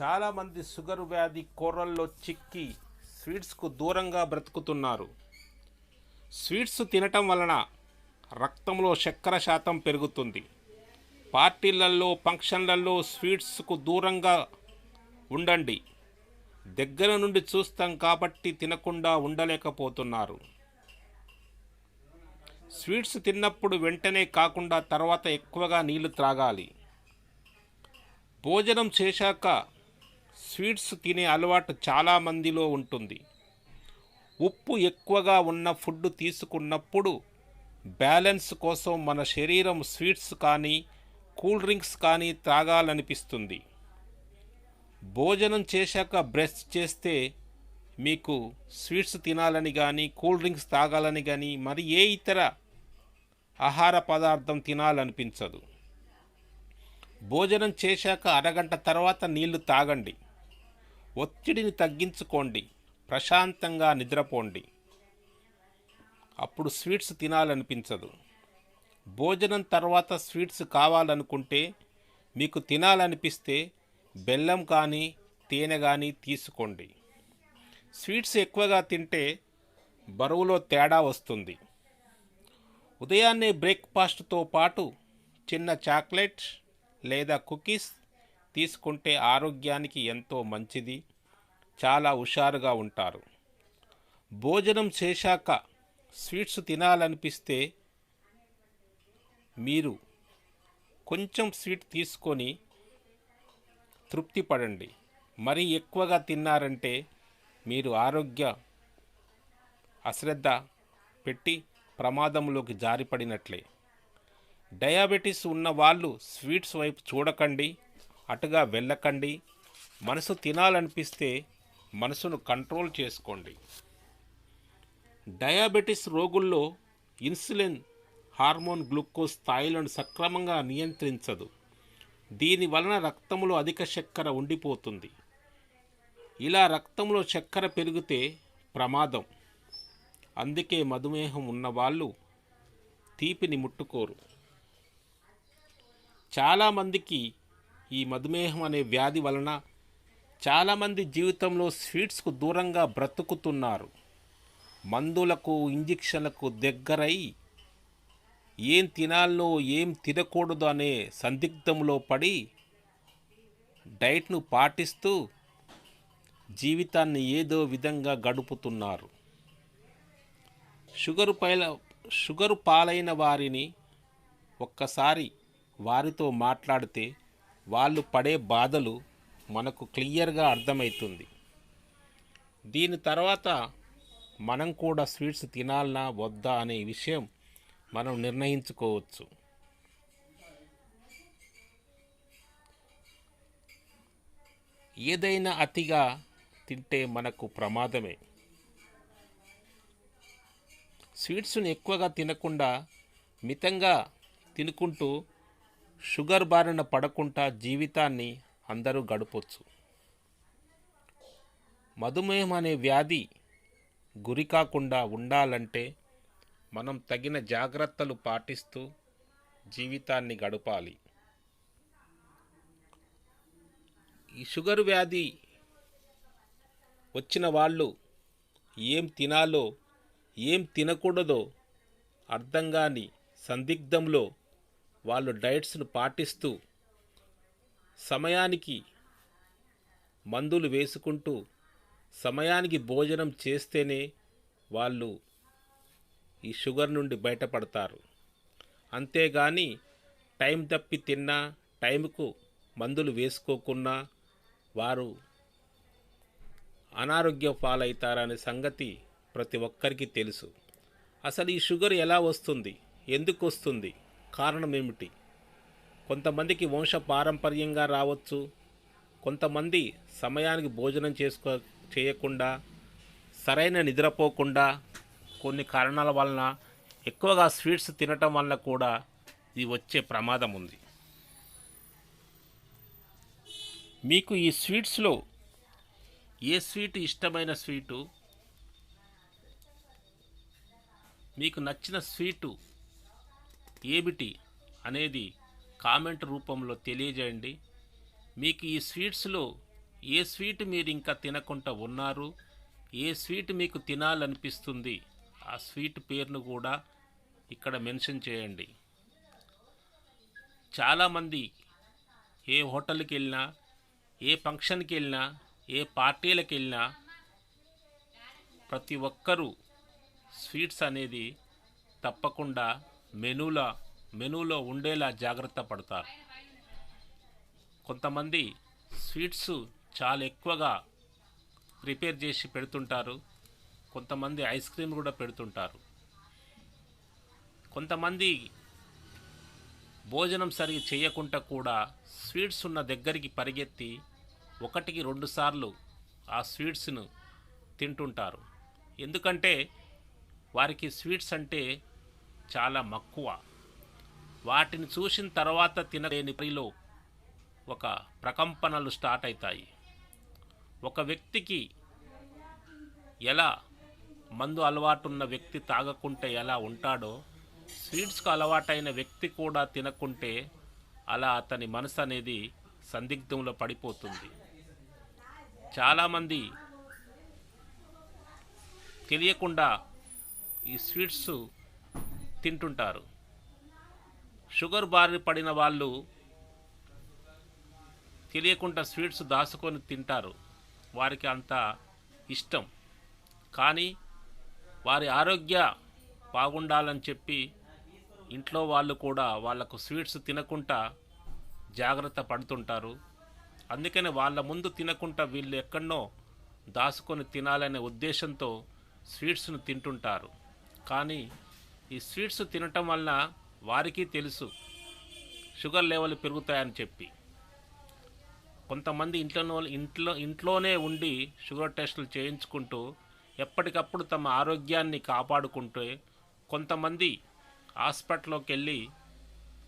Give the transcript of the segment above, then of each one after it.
చాలామంది షుగర్ వ్యాధి కూరల్లో చిక్కి స్వీట్స్కు దూరంగా బ్రతుకుతున్నారు. స్వీట్స్ తినటం వలన రక్తంలో చక్కెర శాతం పెరుగుతుంది. పార్టీలలో ఫంక్షన్లలో స్వీట్స్కు దూరంగా ఉండండి. దగ్గర నుండి చూస్తాం కాబట్టి తినకుండా ఉండలేకపోతున్నారు. స్వీట్స్ తిన్నప్పుడు వెంటనే కాకుండా తర్వాత ఎక్కువగా నీళ్ళు త్రాగాలి. భోజనం చేశాక స్వీట్స్ తినే అలవాటు చాలామందిలో ఉంటుంది. ఉప్పు ఎక్కువగా ఉన్న ఫుడ్ తీసుకున్నప్పుడు బ్యాలెన్స్ కోసం మన శరీరం స్వీట్స్ కానీ కూల్ డ్రింక్స్ కానీ త్రాగాలనిపిస్తుంది. భోజనం చేశాక బ్రష్ చేస్తే మీకు స్వీట్స్ తినాలని కానీ కూల్ డ్రింక్స్ తాగాలని కానీ మరి ఏ ఇతర ఆహార పదార్థం తినాలనిపించదు. భోజనం చేశాక అరగంట తర్వాత నీళ్ళు తాగండి. ఒత్తిడిని తగ్గించుకోండి. ప్రశాంతంగా నిద్రపోండి. అప్పుడు స్వీట్స్ తినాలనిపించదు. భోజనం తర్వాత స్వీట్స్ కావాలనుకుంటే మీకు తినాలనిపిస్తే బెల్లం కానీ తేనె కానీ తీసుకోండి. స్వీట్స్ ఎక్కువగా తింటే బరువులో తేడా వస్తుంది. ఉదయాన్నే బ్రేక్ఫాస్ట్తో పాటు చిన్న చాక్లెట్ లేదా కుకీస్ తీసుకుంటే ఆరోగ్యానికి ఎంతో మంచిది. చాలా హుషారుగా ఉంటారు. భోజనం చేశాక స్వీట్స్ తినాలనిపిస్తే మీరు కొంచెం స్వీట్ తీసుకొని తృప్తి పడండి మరీ ఎక్కువగా తిన్నారంటే మీరు ఆరోగ్య అశ్రద్ధ పెట్టి ప్రమాదంలోకి జారిపడినట్లే. డయాబెటీస్ ఉన్న వాళ్ళు స్వీట్స్ వైపు చూడకండి. అటుగా వెళ్ళకండి. మనసు తినాలనిపిస్తే మనసును కంట్రోల్ చేసుకోండి. డయాబెటిస్ రోగుల్లో ఇన్సులిన్ హార్మోన్ గ్లూకోజ్ స్థాయిలను సక్రమంగా నియంత్రించదు. దీని వలన రక్తంలో అధిక చక్కెర ఉండిపోతుంది. ఇలా రక్తంలో చక్కెర పెరిగితే ప్రమాదం. అందుకే మధుమేహం ఉన్నవాళ్ళు తీపిని ముట్టుకోరు. చాలామందికి ఈ మధుమేహం అనే వ్యాధి వలన చాలామంది జీవితంలో స్వీట్స్కు దూరంగా బ్రతుకుతున్నారు. మందులకు ఇంజెక్షన్లకు దగ్గరై ఏం తినాలో ఏం తినకూడదు అనే సందిగ్ధంలో పడి డైట్ను పాటిస్తూ జీవితాన్ని ఏదో విధంగా గడుపుతున్నారు. షుగరు పైల షుగరు పాలైన వారిని ఒక్కసారి వారితో మాట్లాడితే వాళ్ళు పడే బాధలు మనకు క్లియర్గా అర్థమవుతుంది దీని తర్వాత మనం కూడా స్వీట్స్ తినాలనా వద్దా అనే విషయం మనం నిర్ణయించుకోవచ్చు. ఏదైనా అతిగా తింటే మనకు ప్రమాదమే. స్వీట్స్ను ఎక్కువగా తినకుండా మితంగా తినుకుంటూ షుగర్ బారిన పడకుండా జీవితాన్ని అందరూ గడపొచ్చు. మధుమేహం అనే వ్యాధి గురి కాకుండా ఉండాలంటే మనం తగిన జాగ్రత్తలు పాటిస్తూ జీవితాన్ని గడపాలి. ఈ షుగర్ వ్యాధి వచ్చిన వాళ్ళు ఏం తినాలో ఏం తినకూడదో అర్థం కాని సందిగ్ధంలో వాళ్ళు డైట్స్ను పాటిస్తూ సమయానికి మందులు వేసుకుంటూ సమయానికి భోజనం చేస్తేనే వాళ్ళు ఈ షుగర్ నుండి బయటపడతారు. అంతేగాని టైం తప్పి తిన్నా టైంకు మందులు వేసుకోకున్నా వారు అనారోగ్య పాలవుతారనే సంగతి ప్రతి ఒక్కరికి తెలుసు. అసలు ఈ షుగర్ ఎలా వస్తుంది? ఎందుకు వస్తుంది? కారణం ఏమిటి కొంతమందికి వంశ పారంపర్యంగా రావచ్చు కొంతమంది సమయానికి భోజనం చేసుకో చేయకుండా సరైన నిద్రపోకుండా కొన్ని కారణాల వలన ఎక్కువగా స్వీట్స్ తినటం వల్ల కూడా ఇది వచ్చే ప్రమాదం ఉంది. మీకు ఈ స్వీట్స్లో ఏ స్వీట్ ఇష్టమైన స్వీటు? మీకు నచ్చిన స్వీటు ఏమిటి అనేది కామెంట్ రూపంలో తెలియజేయండి. మీకు ఈ స్వీట్స్లో ఏ స్వీట్ మీరు ఇంకా తినకుండా ఉన్నారు ఏ స్వీట్ మీకు తినాలనిపిస్తుంది ఆ స్వీట్ పేరును కూడా ఇక్కడ మెన్షన్ చేయండి. చాలామంది ఏ హోటల్కి వెళ్ళినా ఏ ఫంక్షన్కి వెళ్ళినా ఏ పార్టీలకు వెళ్ళినా ప్రతి ఒక్కరూ స్వీట్స్ అనేది తప్పకుండా మెనూల మెనూలో ఉండేలా జాగ్రత్త పడతారు. కొంతమంది స్వీట్స్ చాలా ఎక్కువగా ప్రిపేర్ చేసి పెడుతుంటారు. కొంతమంది ఐస్ క్రీమ్ కూడా పెడుతుంటారు. కొంతమంది భోజనం సరిగి చేయకుండా కూడా స్వీట్స్ ఉన్న దగ్గరికి పరిగెత్తి ఒకటికి రెండు సార్లు ఆ స్వీట్స్ను తింటుంటారు. ఎందుకంటే వారికి స్వీట్స్ అంటే చాలా మక్కువ. వాటిని చూసిన తర్వాత తినలేని పరిలో ఒక ప్రకంపనలు స్టార్ట్ అవుతాయి ఒక వ్యక్తికి ఎలా మందు అలవాటున్న వ్యక్తి తాగకుంటే ఎలా ఉంటాడో స్వీట్స్కు అలవాటైన వ్యక్తి కూడా తినకుంటే అలా అతని మనసు అనేది సందిగ్ధంలో పడిపోతుంది. చాలామంది తెలియకుండా ఈ స్వీట్స్ తింటుంటారు. షుగర్ బారి పడిన వాళ్ళు తెలియకుండా స్వీట్స్ దాచుకొని తింటారు. వారికి అంత ఇష్టం. కానీ వారి ఆరోగ్య బాగుండాలని చెప్పి ఇంట్లో వాళ్ళు కూడా వాళ్ళకు స్వీట్స్ తినకుండా జాగ్రత్త పడుతుంటారు. అందుకని వాళ్ళ ముందు తినకుండా వీళ్ళు ఎక్కడనో దాచుకొని తినాలనే ఉద్దేశంతో స్వీట్స్ను తింటుంటారు. కానీ ఈ స్వీట్స్ తినటం వలన వారికి తెలుసు షుగర్ లెవెల్ పెరుగుతాయని చెప్పి. కొంతమంది ఇంట్లో ఇంట్లో ఇంట్లోనే ఉండి షుగర్ టెస్టులు చేయించుకుంటూ ఎప్పటికప్పుడు తమ ఆరోగ్యాన్ని కాపాడుకుంటూ కొంతమంది హాస్పిటల్లోకి వెళ్ళి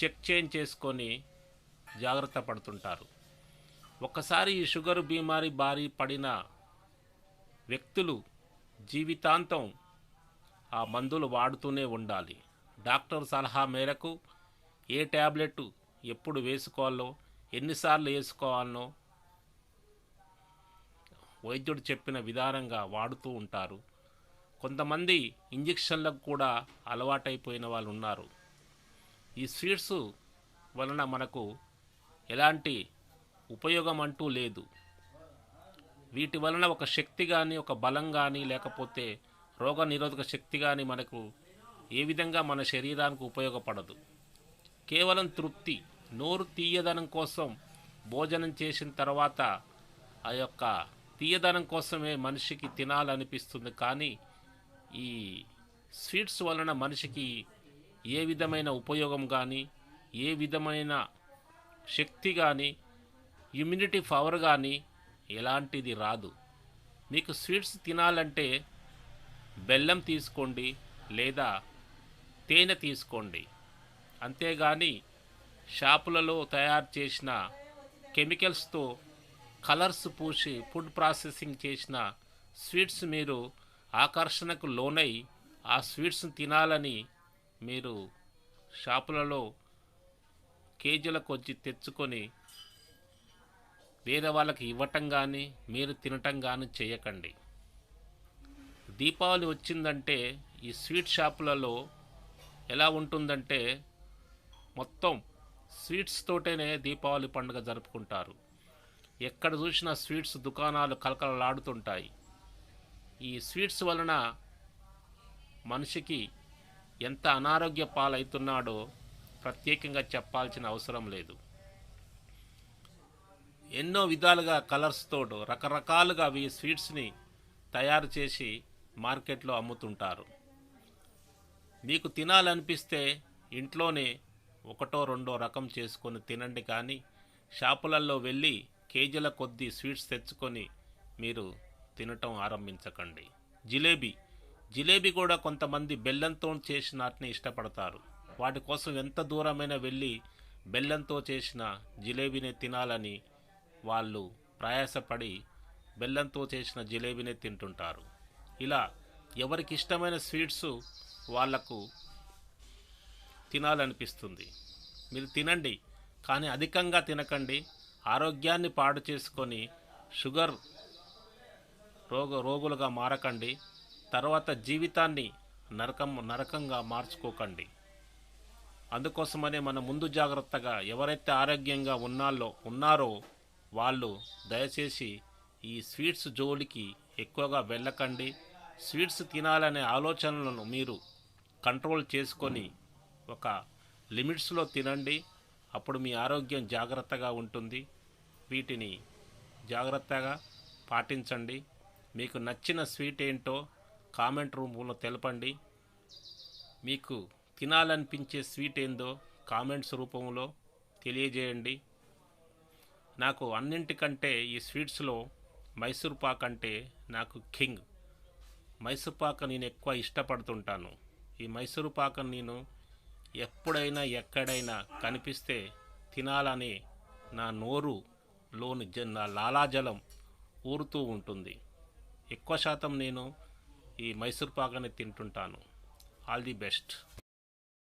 చెక్ చేంజ్ చేసుకొని జాగ్రత్త పడుతుంటారు. ఒక్కసారి ఈ షుగర్ బీమారి బారి పడిన వ్యక్తులు జీవితాంతం ఆ మందులు వాడుతూనే ఉండాలి. డాక్టర్ సలహా మేరకు ఏ ట్యాబ్లెట్ ఎప్పుడు వేసుకోవాలో ఎన్నిసార్లు వేసుకోవాలనో వైద్యుడు చెప్పిన విధానంగా వాడుతూ ఉంటారు. కొంతమంది ఇంజెక్షన్లకు కూడా అలవాటైపోయిన వాళ్ళు ఉన్నారు ఈ స్వీట్స్ వలన మనకు ఎలాంటి ఉపయోగం అంటూ లేదు. వీటి వలన ఒక శక్తి కానీ ఒక బలం కానీ లేకపోతే రోగ నిరోధక శక్తి కానీ మనకు ఏ విధంగా మన శరీరానికి ఉపయోగపడదు. కేవలం తృప్తి నోరు తీయదనం కోసం భోజనం చేసిన తర్వాత ఆ యొక్క తీయదనం కోసమే మనిషికి తినాలనిపిస్తుంది. కానీ ఈ స్వీట్స్ వలన మనిషికి ఏ విధమైన ఉపయోగం కానీ ఏ విధమైన శక్తి కానీ ఇమ్యూనిటీ పవర్ కానీ ఎలాంటిది రాదు. మీకు స్వీట్స్ తినాలంటే బెల్లం తీసుకోండి లేదా తేనె తీసుకోండి. అంతేగాని షాపులలో తయారు చేసిన కెమికల్స్తో కలర్స్ పూసి ఫుడ్ ప్రాసెసింగ్ చేసిన స్వీట్స్ మీరు ఆకర్షణకు లోనై ఆ స్వీట్స్ని తినాలని మీరు షాపులలో కేజీల కొద్ది తెచ్చుకొని వేరే వాళ్ళకి ఇవ్వటం కానీ మీరు తినటం కానీ చేయకండి. దీపావళి వచ్చిందంటే ఈ స్వీట్ షాపులలో ఎలా ఉంటుందంటే మొత్తం స్వీట్స్ తోటేనే దీపావళి పండుగ జరుపుకుంటారు. ఎక్కడ చూసినా స్వీట్స్ దుకాణాలు కలకలలాడుతుంటాయి ఈ స్వీట్స్ వలన మనిషికి ఎంత అనారోగ్య పాలవుతున్నాడో ప్రత్యేకంగా చెప్పాల్సిన అవసరం లేదు. ఎన్నో విధాలుగా కలర్స్ తోడు రకరకాలుగా ఈ స్వీట్స్ని తయారు చేసి మార్కెట్లో అమ్ముతుంటారు. మీకు తినాలనిపిస్తే ఇంట్లోనే ఒకటో రెండో రకం చేసుకొని తినండి కానీ షాపులలో వెళ్ళి కేజీల కొద్దీ స్వీట్స్ తెచ్చుకొని మీరు తినటం ఆరంభించకండి. జిలేబీ. జిలేబీ కూడా కొంతమంది బెల్లంతో చేసిన వాటిని ఇష్టపడతారు. వాటి కోసం ఎంత దూరమైనా వెళ్ళి బెల్లంతో చేసిన జిలేబీనే తినాలని వాళ్ళు ప్రయాసపడి బెల్లంతో చేసిన జిలేబీనే తింటుంటారు. ఇలా ఎవరికి ఇష్టమైన స్వీట్స్ వాళ్ళకు తినాలనిపిస్తుంది. మీరు తినండి కానీ అధికంగా తినకండి. ఆరోగ్యాన్ని పాడు చేసుకొని షుగర్ రోగ రోగులుగా మారకండి. తర్వాత జీవితాన్ని నరకం నరకంగా మార్చుకోకండి. అందుకోసమనే మన ముందు జాగ్రత్తగా ఎవరైతే ఆరోగ్యంగా ఉన్నాలో ఉన్నారో వాళ్ళు దయచేసి ఈ స్వీట్స్ జోలికి ఎక్కువగా వెళ్ళకండి. స్వీట్స్ తినాలనే ఆలోచనలను మీరు కంట్రోల్ చేసుకొని ఒక లిమిట్స్లో తినండి. అప్పుడు మీ ఆరోగ్యం జాగ్రత్తగా ఉంటుంది. వీటిని జాగ్రత్తగా పాటించండి. మీకు నచ్చిన స్వీట్ ఏంటో కామెంట్ రూమ్లో తెలపండి. మీకు తినాలనిపించే స్వీట్ ఏందో కామెంట్స్ రూపంలో తెలియజేయండి. నాకు అన్నింటికంటే ఈ స్వీట్స్లో మైసూర్ పాక్ అంటే నాకు కింగ్. మైసూర్ పాక్ నేను ఎక్కువ ఇష్టపడుతుంటాను. ఈ మైసూర్ పాక్ నేను ఎప్పుడైనా ఎక్కడైనా కనిపిస్తే తినాలని నా నోరులోని జ నా లాలాజలం ఊరుతూ ఉంటుంది. ఎక్కువ శాతం నేను ఈ మైసూర్ పాకని తింటుంటాను. All the best.